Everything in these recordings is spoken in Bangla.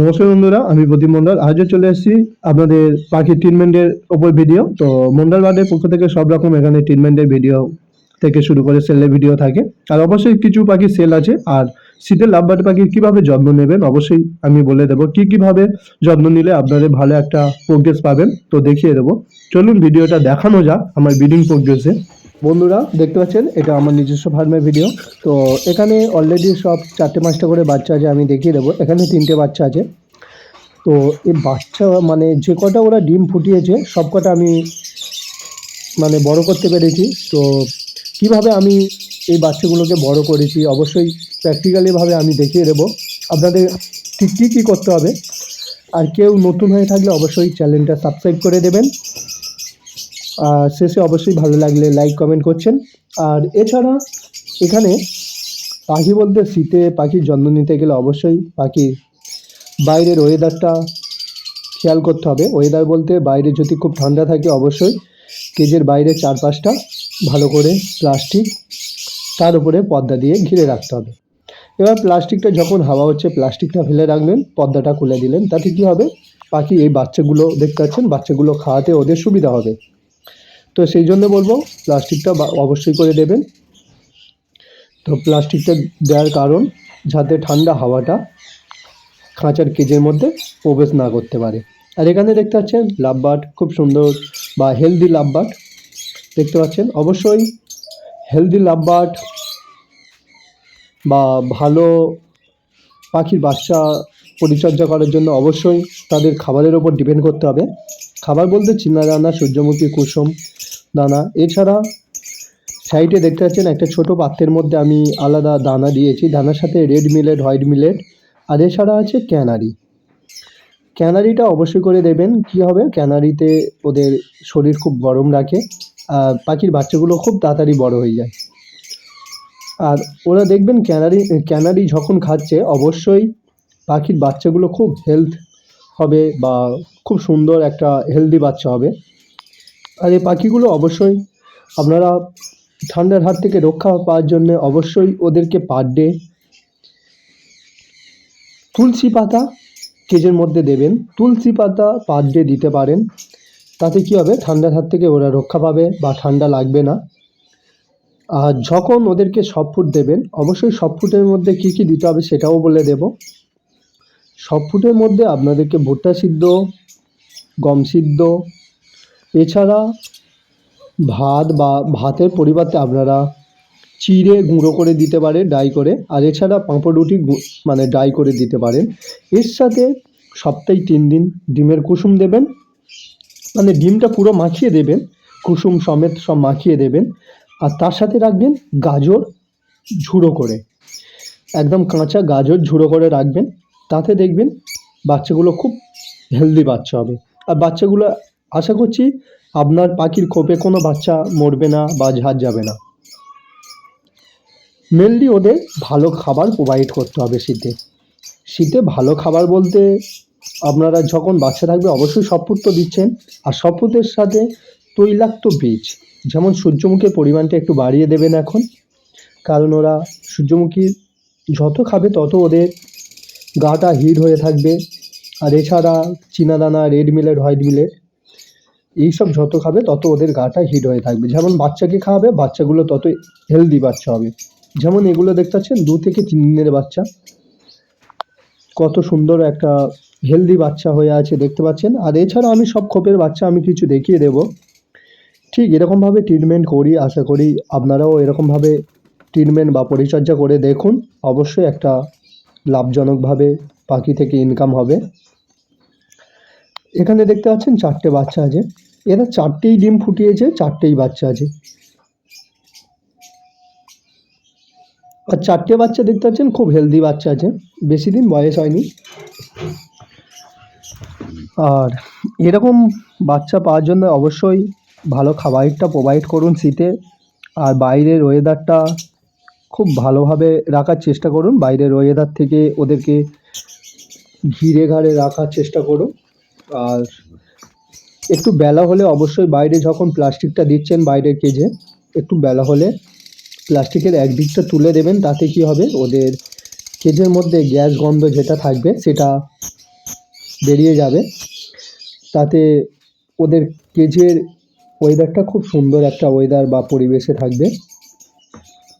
নমস্কার বন্ধুরা, আমি প্রদীপ মন্ডল আজও চলে এসেছি আপনাদের পাখির ট্রিটমেন্টের ওপর ভিডিও তো মন্ডল বার্ডের পক্ষ থেকে সব রকম এখানে ট্রিটমেন্টের ভিডিও থেকে শুরু করে সেলের ভিডিও থাকে। আর অবশ্যই কিছু পাখির সেল আছে। আর শীতের লাভ লাভবার্ড পাখির কীভাবে যত্ন নেবেন, অবশ্যই আমি বলে দেবো কি কীভাবে যত্ন নিলে আপনাদের ভালো একটা প্রোগ্রেস পাবেন। তো দেখিয়ে দেবো। চলুন ভিডিওটা দেখানো যাক, আমার ব্রিডিং প্রোগ্রেসে বন্ধুরা, দেখতে পাচ্ছেন, এটা আমার নিজস্ব ফার্মের ভিডিও তো এখানে অলরেডি সব চারটে পাঁচটা করে বাচ্চা আছে, আমি দেখিয়ে দেবো। এখানে তিনটে বাচ্চা আছে। তো এই বাচ্চা মানে যে কটা ওরা ডিম ফুটিয়েছে, সব কটা আমি মানে বড় করতে পেরেছি। তো কীভাবে আমি এই বাচ্চাগুলোকে বড় করেছি, অবশ্যই প্র্যাকটিক্যালিভাবে আমি দেখিয়ে দেবো। আপনাদের ঠিক কী কী করতে হবে? আর কেউ নতুন হয়ে থাকলে অবশ্যই চ্যানেলটা সাবস্ক্রাইব করে দেবেন। শেষে অবশ্যই ভালো লাগলে লাইক কমেন্ট করছেন। আর এছাড়া এখানে পাখি বলতে শীতে পাখির যত্ন নিতে গেলে অবশ্যই পাখির বাইরের ওয়েদারটা খেয়াল করতে হবে। ওয়েদার বলতে বাইরে যদি খুব ঠান্ডা থাকে অবশ্যই কেজের বাইরে চারপাশটা ভালো করে প্লাস্টিক তার উপরে পর্দা দিয়ে ঘিরে রাখতে হবে। এবার প্লাস্টিকটা যখন হাওয়া হচ্ছে প্লাস্টিকটা ফেলে রাখলেন পর্দাটা খুলে দিলেন, তাতে কী হবে? পাখি এই বাচ্চাগুলো দেখতে পাচ্ছেন, বাচ্চাগুলো খাওয়াতে ওদের সুবিধা হবে। তো সেই জন্য বলব প্লাস্টিকটা অবশ্যই করে দেবেন। তো প্লাস্টিকটা দেওয়ার কারণ, যাতে ঠান্ডা হাওয়াটা খাঁচার কেজের মধ্যে প্রবেশ না করতে পারে। আর এখানে দেখতে পাচ্ছেন লাভবার্ড খুব সুন্দর বা হেলদি লাভবার্ড দেখতে পাচ্ছেন, অবশ্যই হেলদি লাভবার্ড বা ভালো পাখির বাচ্চা পরিচর্যা করার জন্য অবশ্যই তাদের খাবারের ওপর ডিপেন্ড করতে হবে। খাবার বলতে চিনা দানা সূর্যমুখী কুসুম দানা। এছাড়া সাইডে দেখতে পাচ্ছেন একটা ছোট পাত্রের মধ্যে আমি আলাদা দানা দিয়েছি। দানার সাথে রেড মিলেট হোয়াইট মিলেট আর এছাড়া আছে ক্যানারি ক্যানারিটা অবশ্যই করে দেবেন। কি হবে? ক্যানারিতে ওদের শরীর খুব গরম রাখে আর পাখির বাচ্চাগুলো খুব তাড়াতাড়ি বড় হয়ে যায়। আর ওরা দেখবেন ক্যানারি ক্যানারি যখন খাচ্ছে অবশ্যই পাখির বাচ্চাগুলো খুব হেলথ হবে বা খুব সুন্দর একটা হেলদি বাচ্চা হবে। আর এই পাখিগুলো অবশ্যই আপনারা ঠান্ডার হাত থেকে রক্ষা পাওয়ার জন্য অবশ্যই ওদেরকে পার ডে তুলসী পাতা কেজের মধ্যে দেবেন। তুলসী পাতা পার ডে দিতে পারেন। তাতে কী হবে? ঠান্ডার হাত থেকে ওরা রক্ষা পাবে বা ঠান্ডা লাগবে না। আর যখন ওদেরকে সব ফুট দেবেন, অবশ্যই সব ফুটের মধ্যে কী কী দিতে হবে সেটাও বলে দেব। সব ফুটের মধ্যে আপনাদেরকে ভুট্টা সিদ্ধ, গম সিদ্ধ এছাড়া ভাত বা ভাতের পরিবর্তে আপনারা চিড়ে গুঁড়ো করে দিতে পারে ডাই করে। আর এছাড়া পাঁপড় রুটি মানে ডাই করে দিতে পারেন। এর সাথে সপ্তাহে তিন দিন ডিমের কুসুম দেবেন। মানে ডিমটা পুরো মাখিয়ে দেবেন, কুসুম সমেত সব মাখিয়ে দেবেন। আর তার সাথে রাখবেন গাজর ঝুড়ো করে। একদম কাঁচা গাজর ঝুড়ো করে রাখবেন। তাতে দেখবেন বাচ্চাগুলো খুব হেলদি বাচ্চা হবে। আর বাচ্চাগুলো আশা করছি আপনার পাখির খোপে কোনো বাচ্চা মরবে না বা ঝাড় যাবে না। মেনলি ওদের ভালো খাবার প্রোভাইড করতে হবে শীতে। শীতে ভালো খাবার বলতে আপনারা যখন বাচ্চা থাকবে অবশ্যই সপুট তো দিচ্ছেন আর সপুটের সাথে তৈলাক্ত বীজ, যেমন সূর্যমুখীর পরিমাণটা একটু বাড়িয়ে দেবেন এখন। কারণ ওরা সূর্যমুখী যত খাবে তত ওদের গাটা হিট হয়ে থাকবে। আর এছাড়া চীনাদানা রেড মিলেট হোয়াইট মিলেট এইসব যত খাবে, তত ওদের গাটা হিট হয়ে থাকবে। যেমন বাচ্চাকে খাওয়াবে, বাচ্চাগুলো তত হেলদি বাচ্চা হবে। যেমন এগুলো দেখতে পাচ্ছেন, দু থেকে তিন দিনের বাচ্চা। কত সুন্দর একটা হেলদি বাচ্চা হয়ে আছে দেখতে পাচ্ছেন। আর এছাড়া আমি সব খোপের বাচ্চা আমি কিছু দেখিয়ে দেব। ঠিক এরকমভাবে ট্রিটমেন্ট করি, আশা করি আপনারাও এরকমভাবে ট্রিটমেন্ট বা পরিচর্যা করে দেখুন। অবশ্যই একটা লাভজনকভাবে পাখি থেকে ইনকাম হবে। এখানে দেখতে পাচ্ছেন চারটে বাচ্চা আছে। এরা চারটেই ডিম ফুটিয়েছে, চারটেই বাচ্চা আছে। আর চারটে বাচ্চা দেখতে পাচ্ছেন, খুব হেলদি বাচ্চা আছে। বেশি দিন বয়স হয়নি। আর এরকম বাচ্চা পাওয়ার জন্য অবশ্যই ভালো খাবারটা প্রোভাইড করুন শীতে। আর বাইরের ওয়েদারটা খুব ভালোভাবে রাখার চেষ্টা করুন। বাইরের ওয়েদার থেকে ওদেরকে ঘিরে ঘাড়ে রাখার চেষ্টা করুন। আর একটু বেলা হলে অবশ্যই বাইরে যখন প্লাস্টিকটা দিচ্ছেন বাইরের কেজে, একটু বেলা হলে প্লাস্টিকের একদিকটা তুলে দেবেন, তাতে কি হবে? ওদের কেজের মধ্যে গ্যাস গন্ধ যেটা থাকবে সেটা বেরিয়ে যাবে। তাতে ওদের কেজের ওয়েদারটা খুব সুন্দর একটা ওয়েদার বা পরিবেশে থাকবে।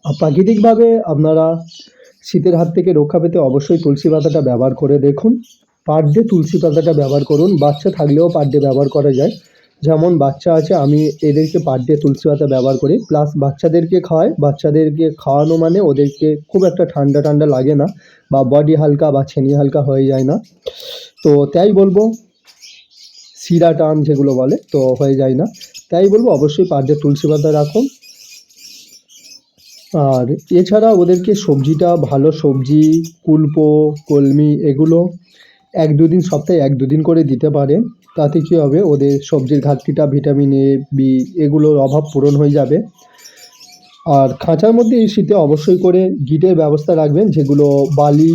প্রাকৃতিকভাবে আপনারা শীতের হাত থেকে রক্ষা পেতে অবশ্যই তুলসী পাতাটা ব্যবহার করে দেখুন। পার ডে তুলসী পাতাটা ব্যবহার করুন। বাচ্চা থাকলেও পার ডে ব্যবহার করা যায়। যেমন বাচ্চা আছে, আমি এদেরকে পার ডে তুলসী পাতা ব্যবহার করি। প্লাস বাচ্চাদেরকে খাওয়াই। বাচ্চাদেরকে খাওয়ানো মানে ওদেরকে খুব একটা ঠান্ডা ঠান্ডা লাগে না বা বডি হালকা বা ছেনি হালকা হয়ে যায় না। তো তাই বলব শিরা টান যেগুলো বলে, তো হয়ে যায় না। তাই বলব অবশ্যই পার ডে তুলসী পাতা রাখুন। আর এছাড়া ওদেরকে সবজিটা, ভালো সবজি, কুলপো, কলমি, এগুলো এক দুদিন সপ্তাহে এক দুদিন করে দিতে পারে। তাতে কী হবে? ওদের সবজির ঘাটতিটা, ভিটামিন এ, বি এগুলোর অভাব পূরণ হয়ে যাবে। আর খাঁচার মধ্যে এই শীতে অবশ্যই করে গিটের ব্যবস্থা রাখবেন, যেগুলো বালি,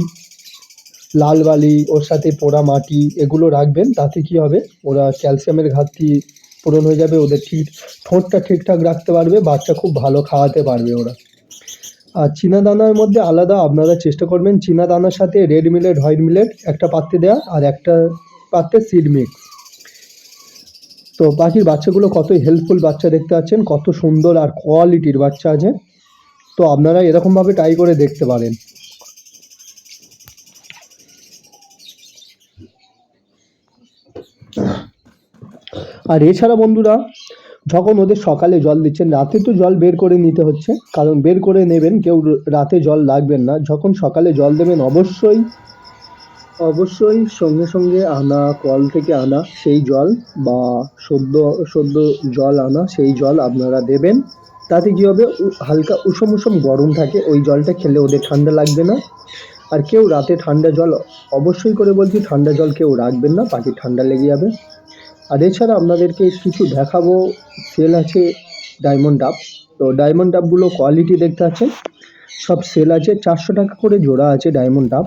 লাল বালি, ওর সাথে পোড়া মাটি এগুলো রাখবেন। তাতে কী হবে? ওরা ক্যালসিয়ামের ঘাটতি পূরণ হয়ে যাবে, ওদের ঠিক ঠোঁটটা ঠিকঠাক রাখতে পারবে, বাচ্চা খুব ভালো খাওয়াতে পারবে ওরা। আর চীনা দানার মধ্যে আলাদা আপনারা চেষ্টা করবেন চীনা দানার সাথে রেড মিলেট হোয়াইট মিলেট একটা পাত্রে দেওয়া আর একটা পাত্রে সিড মিক্স তো পাখির বাচ্চাগুলো কত হেল্পফুল বাচ্চা দেখতে পাচ্ছেন, কত সুন্দর আর কোয়ালিটির বাচ্চা আছে। তো আপনারা এরকমভাবে ট্রাই করে দেখতে পারেন। আর এছাড়া বন্ধুরা যখন ওদের সকালে জল দিচ্ছেন, রাতে তো জল বের করে নিতে হচ্ছে। কারণ বের করে নেবেন, কেউ রাতে জল লাগবেন না। যখন সকালে জল দেবেন, অবশ্যই অবশ্যই সঙ্গে সঙ্গে আনা, কল থেকে আনা সেই জল বা সদ্য সদ্য জল আনা সেই জল আপনারা দেবেন। তাতে কী হবে? হালকা উষম উষম গরম থাকে, ওই জলটা খেলে ওদের ঠান্ডা লাগবে না। আর কেউ রাতে ঠান্ডা জল, অবশ্যই করে বলছি, ঠান্ডা জল কেউ রাখবেন না পাখির ঠান্ডা লেগে যাবে। আর এছাড়া আপনাদেরকে কিছু দেখাবো। সেল আছে ডায়মন্ড ডাব তো ডায়মন্ড ডাবগুলো কোয়ালিটি দেখতে পাচ্ছেন। সব সেল আছে। চারশো টাকা করে জোড়া আছে ডায়মন্ড ডাব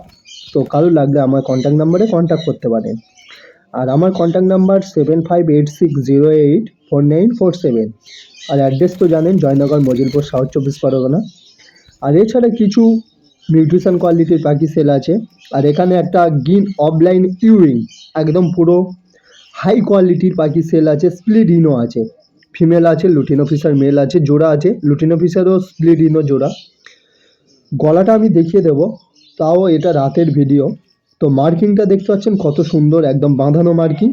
তো কারও লাগলে আমার কন্ট্যাক্ট নাম্বারে কন্ট্যাক্ট করতে পারেন। আর আমার contact number seven five eight six zero eight four nine four seven আর অ্যাড্রেস তো জানেন জয়নগর মজিলপুর সাউথ চব্বিশ পরগনা। আর এছাড়া কিছু নিউট্রিশন কোয়ালিটির পাখি সেল আছে। আর এখানে একটা গিন অফলাইন ইউরিং একদম পুরো হাই কোয়ালিটির পাখি সেল আছে স্প্লিডিনো আছে। ফিমেল আছে লুটিন অফিসার মেল আছে, জোড়া আছে। লুটিন অফিসারও স্প্লিডিনো জোড়া। গলাটা আমি দেখিয়ে দেবো, তাও এটা রাতের ভিডিও তো মার্কিংটা দেখতে পাচ্ছেন কত সুন্দর, একদম বাঁধানো মার্কিং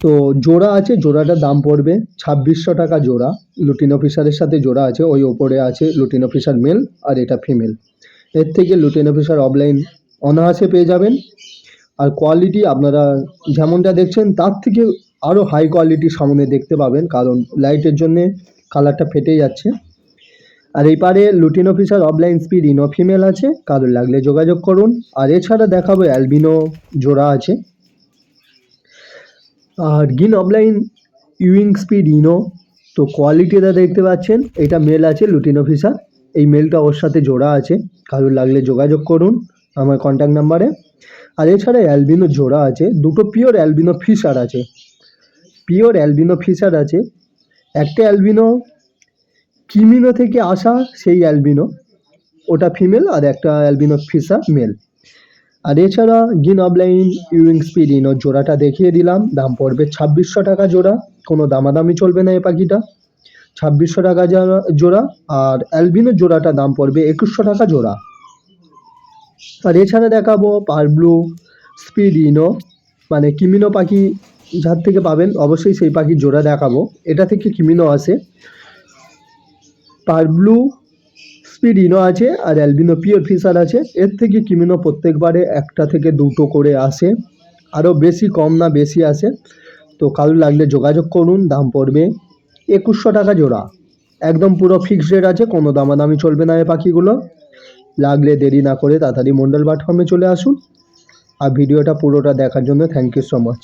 তো জোড়া আছে, জোড়াটার দাম পড়বে ছাব্বিশশো টাকা জোড়া। লুটিন অফিসারের সাথে জোড়া আছে, ওই ওপরে আছে লুটিন অফিসার মেল আর এটা ফিমেল এর থেকে লুটিন অফিসার অফলাইন অনায়াসে পেয়ে যাবেন। আর কোয়ালিটি আপনারা যেমনটা দেখছেন, তার থেকে আরও হাই কোয়ালিটির সামনে দেখতে পাবেন, কারণ লাইটের জন্যে কালারটা ফেটে যাচ্ছে। আর এই পারে লুটিন অফিসার অফলাইন স্পিড ইনো ফিমেল আছে কারোর লাগলে যোগাযোগ করুন। আর এছাড়া দেখাবো অ্যালবিনো জোড়া আছে। আর গিন অফলাইন ইউইং স্পিড ইনো তো কোয়ালিটিটা দেখতে পাচ্ছেন, এটা মেল আছে লুটিন অফিসার এই মেলটা ওর সাথে জোড়া আছে কারোর লাগলে যোগাযোগ করুন আমার কন্ট্যাক্ট নাম্বারে আর এছাড়া অ্যালবিনো জোড়া আছে, দুটো পিওর অ্যালবিনো ফিশার আছে। পিওর অ্যালবিনো ফিশার আছে, একটা অ্যালবিনো কিমিনো থেকে আসা সেই অ্যালবিনো, ওটা ফিমেল আর একটা অ্যালবিনো ফিশার মেল আর এছাড়া গিন অবলাইন ইউরিং ইনো জোড়াটা দেখিয়ে দিলাম, দাম পড়বে ছাব্বিশশো টাকা জোড়া, কোনো দামাদামি চলবে না এই পাখিটা। ছাব্বিশশো টাকা জোড়া, আর অ্যালবিনো জোড়াটা দাম পড়বে একুশশো টাকা জোড়া। আর এছাড়া দেখাবো পারব্লু স্পিড ইনো মানে কিমিনো পাখি যার থেকে পাবেন, অবশ্যই সেই পাখির জোড়া দেখাবো। এটা থেকে কিমিনো আসে পারব্লু স্পিড ইনো আছে আর অ্যালবিনো পিওর ফিশার আছে। এর থেকে কিমিনো প্রত্যেকবারে একটা থেকে দুটো করে আসে। আরও বেশি কম না বেশি আসে। তো কারোর লাগলে যোগাযোগ করুন, দাম পড়বে একুশশো টাকা জোড়া। একদম পুরো ফিক্সড রেট আছে, কোনো দামাদামি চলবে না এই পাখিগুলো। লাগলে দেরি না করে তাড়াতাড়ি মন্ডল বাট ফার্মে চলে আসুন। আর ভিডিওটা পুরোটা দেখার জন্য থ্যাংক ইউ সো মাচ